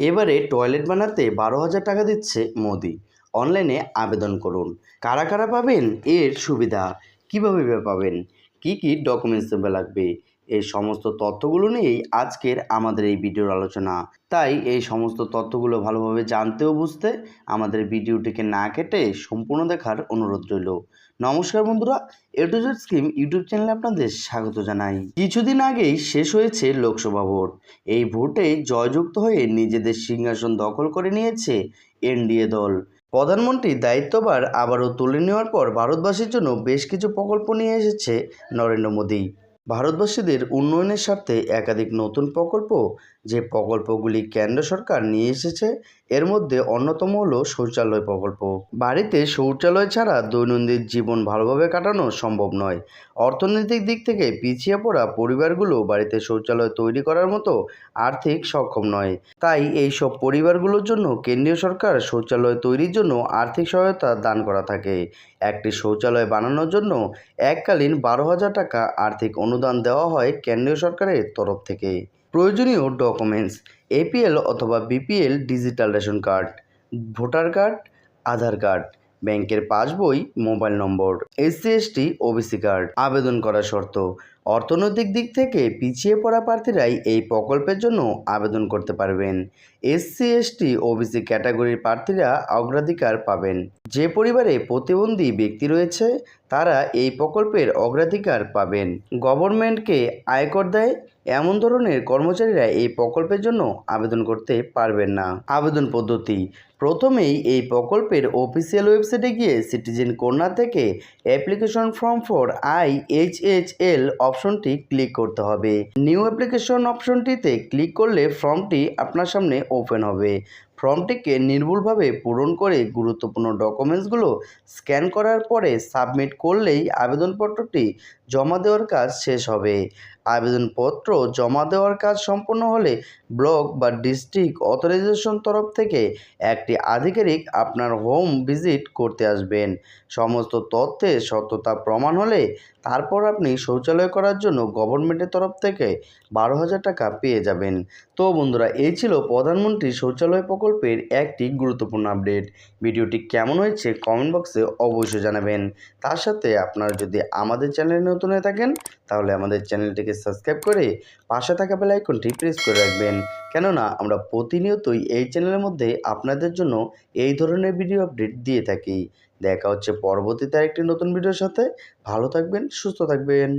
এবারে টয়লেট বানাতে বারো হাজার টাকা দিচ্ছে মোদি। অনলাইনে আবেদন করুন। কারা কারা পাবেন? এর সুবিধা। কীভাবে পাবেন? কি কি ডকুমেন্টস লাগবে? এই সমস্ত তথ্যগুলো নিয়েই আজকের আমাদের এই ভিডিওর আলোচনা। তাই এই সমস্ত তথ্যগুলো ভালোভাবে জানতে ও বুঝতে আমাদের ভিডিওটিকে না কেটে সম্পূর্ণ দেখার অনুরোধ রইল। নমস্কার বন্ধুরা এটুজেড স্কিম ইউটিউব চ্যানেলে আপনাদের স্বাগত জানাই। কিছুদিন আগেই শেষ হয়েছে লোকসভা ভোট। এই ভোটে জয়যুক্ত হয়ে নিজেদের সিংহাসন দখল করে নিয়েছে এনডিএ দল। প্রধানমন্ত্রীর দায়িত্বভার আবারও তুলে নেওয়ার পর ভারতবাসীর জন্য বেশ কিছু প্রকল্প নিয়ে এসেছে নরেন্দ্র মোদী। ভারতবাসীদের উন্নয়নের স্বার্থে একাধিক নতুন প্রকল্প যে প্রকল্পগুলি কেন্দ্র সরকার নিয়ে এসেছে, এর মধ্যে অন্যতম হলো শৌচালয় প্রকল্প। বাড়িতে শৌচালয় ছাড়া দৈনন্দিন জীবন ভালোভাবে কাটানো সম্ভব নয়। অর্থনৈতিক দিক থেকে পিছিয়ে পড়া পরিবারগুলো বাড়িতে শৌচালয় তৈরি করার মতো আর্থিক সক্ষম নয়। তাই এই সব পরিবারগুলোর জন্য কেন্দ্রীয় সরকার শৌচালয় তৈরির জন্য আর্থিক সহায়তা দান করা থাকে। একটি শৌচালয় বানানোর জন্য এককালীন বারো হাজার টাকা আর্থিক অনুদান দেওয়া হয় কেন্দ্রীয় সরকারের তরফ থেকে। প্রয়োজনীয় ডকুমেন্টস এপিএল অথবা BPL digital ration card voter card Aadhaar card ব্যাংকের passbook mobile number SC ST OBC card আবেদন করার শর্ত অর্থনৈতিক দিক থেকে পিছিয়ে পড়া প্রার্থীরাই এই প্রকল্পের জন্য আবেদন করতে পারবেন। এসসি এসটি ওবিসি ক্যাটাগরির প্রার্থীরা অগ্রাধিকার পাবেন। যে পরিবারে প্রতিবন্ধী ব্যক্তি রয়েছে, তারা এই প্রকল্পের অগ্রাধিকার পাবেন। গভর্নমেন্টকে আয়কর দেয়, এমন ধরনের কর্মচারীরা এই প্রকল্পের জন্য আবেদন করতে পারবেন না। আবেদন পদ্ধতি, প্রথমেই এই প্রকল্পের অফিসিয়াল ওয়েবসাইটে গিয়ে সিটিজেন কর্নার থেকে application form for I H H L অপশনটি ক্লিক করতে হবে। নিউ অ্যাপ্লিকেশন অপশনটিতে ক্লিক করলে ফর্মটি আপনার সামনে ওপেন হবে। ফর্মটিকে নির্ভুলভাবে পূরণ করে গুরুত্বপূর্ণ ডকুমেন্টসগুলো স্ক্যান করার পরে সাবমিট করলেই আবেদনপত্রটি জমা দেওয়ার কাজ শেষ হবে। আবেদনপত্র জমা দেওয়ার কাজ সম্পন্ন হলে ব্লক বা ডিস্ট্রিক্ট অথরাইজেশন তরফ থেকে একটি আধিকারিক আপনার হোম ভিজিট করতে আসবেন। সমস্ত তথ্যের সত্যতা প্রমাণ হলে তারপর আপনি শৌচালয় করার জন্য গভর্নমেন্টের তরফ থেকে বারো হাজার টাকা পেয়ে যাবেন। তো বন্ধুরা, এই ছিল প্রধানমন্ত্রী শৌচালয় প্রকল্পের একটি গুরুত্বপূর্ণ আপডেট। ভিডিওটি কেমন হয়েছে কমেন্ট বক্সে অবশ্যই জানাবেন। তার সাথে আপনারা যদি আমাদের চ্যানেলে নতুন হয়ে থাকেন, তাহলে আমাদের চ্যানেলটিকে সাবস্ক্রাইব করে পাশে থাকা বেল আইকনটি প্রেস করে রাখবেন। কেননা, আমরা প্রতিনিয়তই এই চ্যানেলের মধ্যে আপনাদের জন্য এই ধরনের ভিডিও আপডেট দিয়ে থাকি। দেখা হচ্ছে পরবর্তীতে একটি নতুন ভিডিওর সাথে। ভালো থাকবেন, সুস্থ থাকবেন।